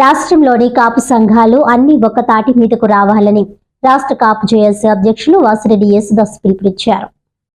రాష్ట్రంలోని కాపు సంఘాలు అన్ని తాటి మీదకు రావాలని రాష్ట్ర కాపు జేఏసీ అధ్యక్షులు వాసిరెడ్డి యేసుదాస్ పిలుపునిచ్చారు.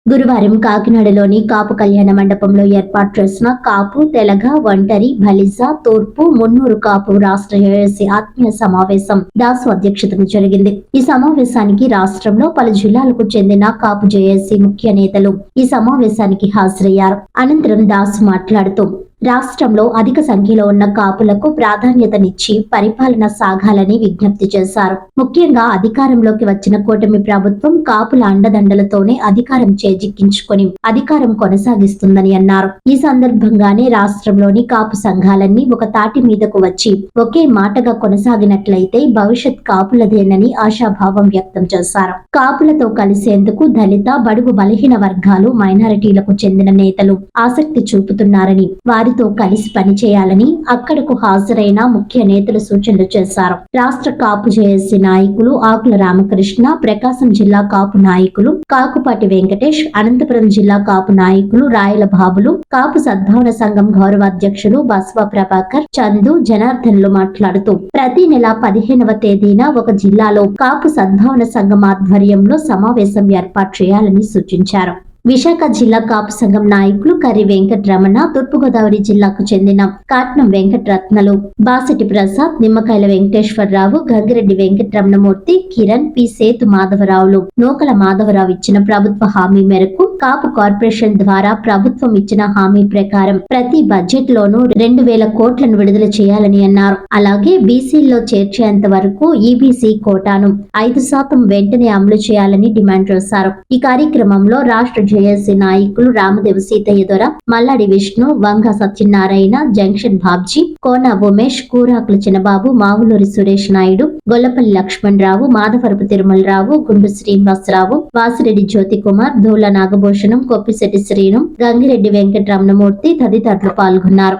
గురువారం కాకినాడలోని కాపు కళ్యాణ మండపంలో ఏర్పాటు చేసిన కాపు తెలగ ఒంటరి బలిజ తూర్పు మున్నూరు కాపు రాష్ట్ర ఏఎస్సీ ఆత్మీయ సమావేశం దాసు అధ్యక్షతన జరిగింది. ఈ సమావేశానికి రాష్ట్రంలో పలు జిల్లాలకు చెందిన కాపు జేఏసీ ముఖ్య నేతలు ఈ సమావేశానికి హాజరయ్యారు. అనంతరం దాసు మాట్లాడుతూ రాష్ట్రంలో అధిక సంఖ్యలో ఉన్న కాపులకు ప్రాధాన్యతనిచ్చి పరిపాలన సాగాలని విజ్ఞప్తి చేశారు. ముఖ్యంగా అధికారంలోకి వచ్చిన కూటమి ప్రభుత్వం కాపుల అండదండలతోనే అధికారం చేజిక్కించుకొని అధికారం కొనసాగిస్తుందని అన్నారు. ఈ సందర్భంగానే రాష్ట్రంలోని కాపు సంఘాలన్నీ ఒక తాటి మీదకు వచ్చి ఒకే మాటగా కొనసాగినట్లయితే భవిష్యత్ కాపులదేనని ఆశాభావం వ్యక్తం చేశారు. కాపులతో కలిసేందుకు దళిత బడుగు బలహీన వర్గాలు మైనారిటీలకు చెందిన నేతలు ఆసక్తి చూపుతున్నారని వారి వారితో కలిసి పనిచేయాలని అక్కడకు హాజరైన ముఖ్య నేతలు సూచనలు చేశారు. రాష్ట్ర కాపు జేఏసీ నాయకులు ఆకుల రామకృష్ణ ప్రకాశం జిల్లా కాపు నాయకులు కాకుపాటి వెంకటేష్ అనంతపురం జిల్లా కాపు నాయకులు రాయల బాబులు కాపు సద్భావన సంఘం గౌరవ అధ్యక్షులు బస్వ ప్రభాకర్ చందు జనార్దన్లు మాట్లాడుతూ ప్రతి నెల పదిహేనవ తేదీన ఒక జిల్లాలో కాపు సద్భావన సంఘం ఆధ్వర్యంలో సమావేశం ఏర్పాటు చేయాలని సూచించారు. విశాఖ జిల్లా కాపు సంఘం నాయకులు కర్రి వెంకటరమణ తూర్పుగోదావరి జిల్లాకు చెందిన కాట్నం వెంకటరత్నలు బాసటి ప్రసాద్ నిమ్మకాయల వెంకటేశ్వరరావు గంగిరెడ్డి వెంకటరమణమూర్తి కిరణ్ పి. సేతు మాధవరావులు. నూకల మాధవరావు ఇచ్చిన ప్రభుత్వ హామీ మేరకు కాపు కార్పొరేషన్ ద్వారా ప్రభుత్వం ఇచ్చిన హామీ ప్రకారం ప్రతి బడ్జెట్ లోనూ రెండు వేల కోట్లను విడుదల చేయాలని అన్నారు. అలాగే బీసీల్లో చేర్చేంత వరకు ఈబీసీ కోటాను ఐదు శాతం వెంటనే అమలు చేయాలని డిమాండ్ చేశారు. ఈ కార్యక్రమంలో రాష్ట్ర జేఏసీ నాయకులు రామదేవ సీతయ్య దొర మల్లాడి విష్ణు వంగ సత్యనారాయణ జంక్షన్ బాబ్జీ కోన ఉమేష్ కూరాకుల చిన్నబాబు మావులూరి సురేష్ నాయుడు గొల్లపల్లి లక్ష్మణ్ రావు మాధవరపు తిరుమలరావు గుండు శ్రీనివాసరావు వాసిరెడ్డి జ్యోతి కుమార్ ధూల నాగభూషణం కొప్పిశెట్టి శ్రీను గంగిరెడ్డి వెంకటరమణమూర్తి తదితరులు పాల్గొన్నారు.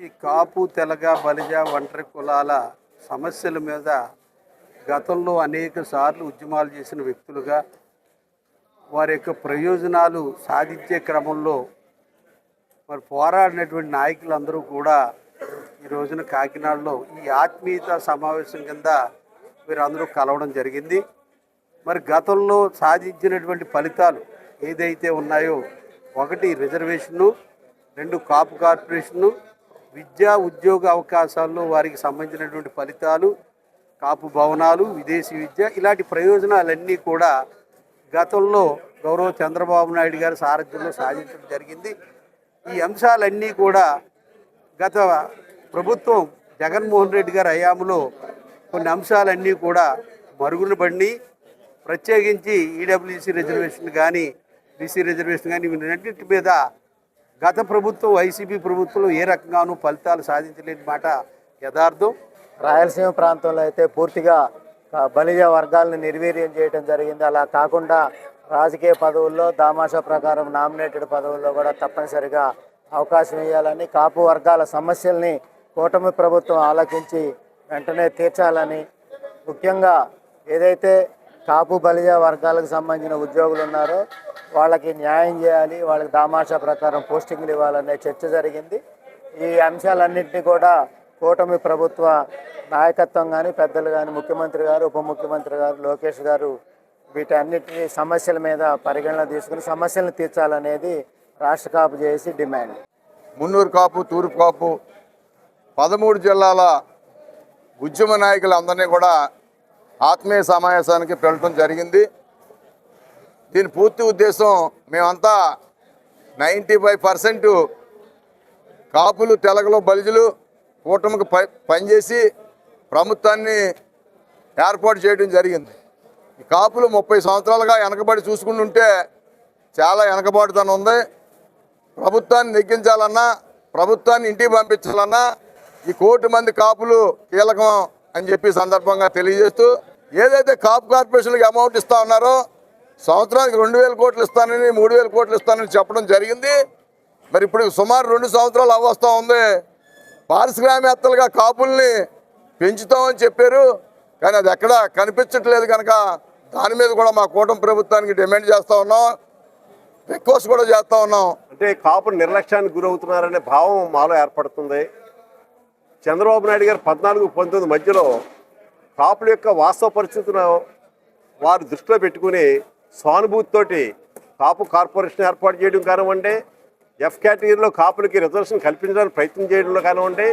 ఈ కాపు తెలగ బలిజ ఒంటరి కులాల సమస్యల మీద గతంలో అనేక సార్లు ఉద్యమాలు చేసిన వ్యక్తులుగా వారి యొక్క ప్రయోజనాలు సాధించే క్రమంలో మరి పోరాడినటువంటి నాయకులందరూ కూడా ఈ రోజున కాకినాడలో ఈ ఆత్మీయత సమావేశం కింద వీరందరూ కలవడం జరిగింది. మరి గతంలో సాధించినటువంటి ఫలితాలు ఏదైతే ఉన్నాయో ఒకటి రిజర్వేషను రెండు కాపు కార్పొరేషను విద్యా ఉద్యోగ అవకాశాల్లో వారికి సంబంధించినటువంటి ఫలితాలు కాపు భవనాలు విదేశీ విద్య ఇలాంటి ప్రయోజనాలన్నీ కూడా గతంలో గౌరవ చంద్రబాబు నాయుడు గారి సారథ్యంలో సాధించడం జరిగింది. ఈ అంశాలన్నీ కూడా గత ప్రభుత్వం జగన్మోహన్ రెడ్డి గారి హయాంలో కొన్ని అంశాలన్నీ కూడా మరుగున పడి ప్రత్యేకించి ఈడబ్ల్యూసీ రిజర్వేషన్ కానీ బీసీ రిజర్వేషన్ కానీ వీటన్నిటి మీద గత ప్రభుత్వం వైసీపీ ప్రభుత్వంలో ఏ రకంగానూ ఫలితాలు సాధించలేని మాట యథార్థం. రాయలసీమ ప్రాంతంలో అయితే పూర్తిగా బలిజ వర్గాలను నిర్వీర్యం చేయడం జరిగింది. అలా కాకుండా రాజకీయ పదవుల్లో దామాషా ప్రకారం నామినేటెడ్ పదవుల్లో కూడా తప్పనిసరిగా అవకాశం ఇవ్వాలని కాపు వర్గాల సమస్యల్ని కూటమి ప్రభుత్వం ఆలోచించి వెంటనే తీర్చాలని ముఖ్యంగా ఏదైతే కాపు బలిజ వర్గాలకు సంబంధించిన ఉద్యోగులు ఉన్నారో వాళ్ళకి న్యాయం చేయాలి వాళ్ళకి దామాషా ప్రకారం పోస్టింగ్లు ఇవ్వాలనే చర్చ జరిగింది. ఈ అంశాలన్నింటినీ కూడా కూటమి ప్రభుత్వ నాయకత్వం కానీ పెద్దలు కానీ ముఖ్యమంత్రి గారు ఉప ముఖ్యమంత్రి గారు లోకేష్ గారు వీటన్నిటి సమస్యల మీద పరిగణన తీసుకుని సమస్యలను తీర్చాలనేది రాష్ట్ర కాపు చేసి డిమాండ్. మున్నూరు కాపు తూర్పు కాపు పదమూడు జిల్లాల ఉద్యమ నాయకులందరినీ కూడా ఆత్మీయ సమావేశానికి పిలవటం జరిగింది. దీని పూర్తి ఉద్దేశం మేమంతా నైంటీ ఫైవ్ పర్సెంట్ కాపులు తెలగలు బలిజులు కూటమికి ప పనిచేసి ప్రభుత్వాన్ని ఏర్పాటు చేయడం జరిగింది. ఈ కాపులు ముప్పై సంవత్సరాలుగా వెనకబడి చూసుకుంటుంటే చాలా వెనకబాటుతనం ఉంది. ప్రభుత్వాన్ని నెగ్గించాలన్నా ప్రభుత్వాన్ని ఇంటికి పంపించాలన్నా ఈ కోటి మంది కాపులు కీలకం అని చెప్పి సందర్భంగా తెలియజేస్తూ ఏదైతే కాపు కార్పొరేషన్కి అమౌంట్ ఇస్తా ఉన్నారో సంవత్సరానికి రెండు వేల కోట్లు ఇస్తానని మూడు వేల కోట్లు ఇస్తానని చెప్పడం జరిగింది. మరి ఇప్పుడు సుమారు రెండు సంవత్సరాలు అవ్వస్తా ఉంది. పారిశ్రామికవేత్తలుగా కాపుల్ని పెంచుతామని చెప్పారు. కానీ అది ఎక్కడ కనిపించట్లేదు కనుక దాని మీద కూడా మా కూటమి ప్రభుత్వానికి డిమాండ్ చేస్తూ ఉన్నాం. రిక్వెస్ట్ కూడా చేస్తూ ఉన్నాం. అంటే కాపు నిర్లక్ష్యానికి గురవుతున్నారనే భావం మాలో ఏర్పడుతుంది. చంద్రబాబు నాయుడు గారు పద్నాలుగు పంతొమ్మిది మధ్యలో కాపుల యొక్క వాస్తవ పరిస్థితులను వారు దృష్టిలో పెట్టుకుని సానుభూతితోటి కాపు కార్పొరేషన్ ఏర్పాటు చేయడం కానివ్వండి ఎఫ్ కేటగిరీలో కాపులకి రిజర్వేషన్ కల్పించడానికి ప్రయత్నం చేయడంలో కానివ్వండి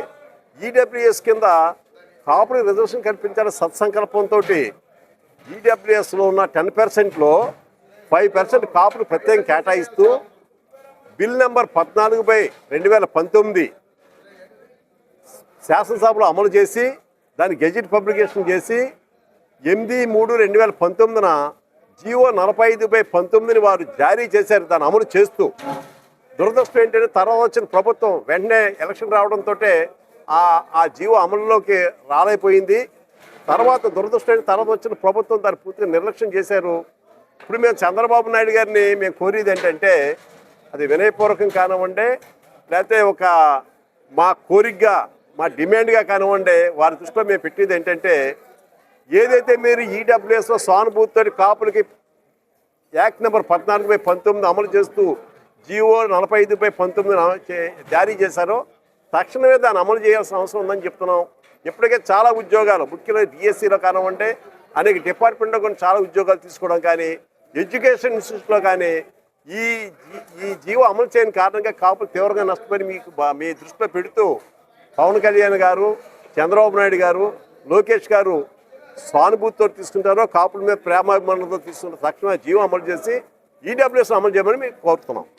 ఈడబ్ల్యూఎస్ కింద కాపులు రిజర్వేషన్ కల్పించాలని సత్సంకల్పంతో ఈడబ్ల్యూఎస్లో ఉన్న టెన్ పర్సెంట్లో ఫైవ్ పర్సెంట్ కాపులు ప్రత్యేకంగా కేటాయిస్తూ బిల్ నెంబర్ పద్నాలుగు బై రెండు వేల పంతొమ్మిది శాసనసభలో అమలు చేసి దాన్ని గెజిట్ పబ్లికేషన్ చేసి ఎనిమిది మూడు రెండు వేల పంతొమ్మిదిన జీవో నలభై ఐదు బై పంతొమ్మిదిని వారు జారీ చేశారు. దాన్ని అమలు చేస్తూ దురదృష్టం ఏంటంటే తర్వాత వచ్చిన ప్రభుత్వం వెంటనే ఎలక్షన్ రావడంతో ఆ ఆ జీవో అమలులోకి రాలైపోయింది తర్వాత దురదృష్టం తర్వాత వచ్చిన ప్రభుత్వం దాన్ని పూర్తిగా నిర్లక్ష్యం చేశారు. ఇప్పుడు మేము చంద్రబాబు నాయుడు గారిని మేము కోరేది ఏంటంటే అది వినయపూర్వకం కానివ్వండి లేకపోతే ఒక మా కోరికగా మా డిమాండ్గా కానివ్వండి వారి దృష్టిలో మేము పెట్టేది ఏంటంటే ఏదైతే మీరు ఈడబ్ల్యూఎస్లో సానుభూతితో కాపులకి యాక్ట్ నెంబర్ పద్నాలుగు బై పంతొమ్మిది అమలు చేస్తూ జీవో నలభై ఐదు బై పంతొమ్మిది జారీ చేశారో తక్షణమే దాన్ని అమలు చేయాల్సిన అవసరం ఉందని చెప్తున్నాం. ఇప్పటికే చాలా ఉద్యోగాలు ముఖ్యంగా డిఎస్సిలో కానివ్వంటే అనేక డిపార్ట్మెంట్లో కూడా చాలా ఉద్యోగాలు తీసుకోవడం కానీ ఎడ్యుకేషన్ ఇన్స్టిట్యూట్లో కానీ ఈ జీ- ఈ జీవో అమలు చేయని కారణంగా కాపులు తీవ్రంగా నష్టపోయి మీకు మీ దృష్టిలో పెడుతూ పవన్ కళ్యాణ్ గారు చంద్రబాబు నాయుడు గారు లోకేష్ గారు సానుభూతితో తీసుకుంటారో కాపుల మీద ప్రేమాభిమానంతో తీసుకుంటారో తక్షణమే జీవో అమలు చేసి ఈడబ్ల్యూఎస్ అమలు చేయమని మేము కోరుతున్నాం.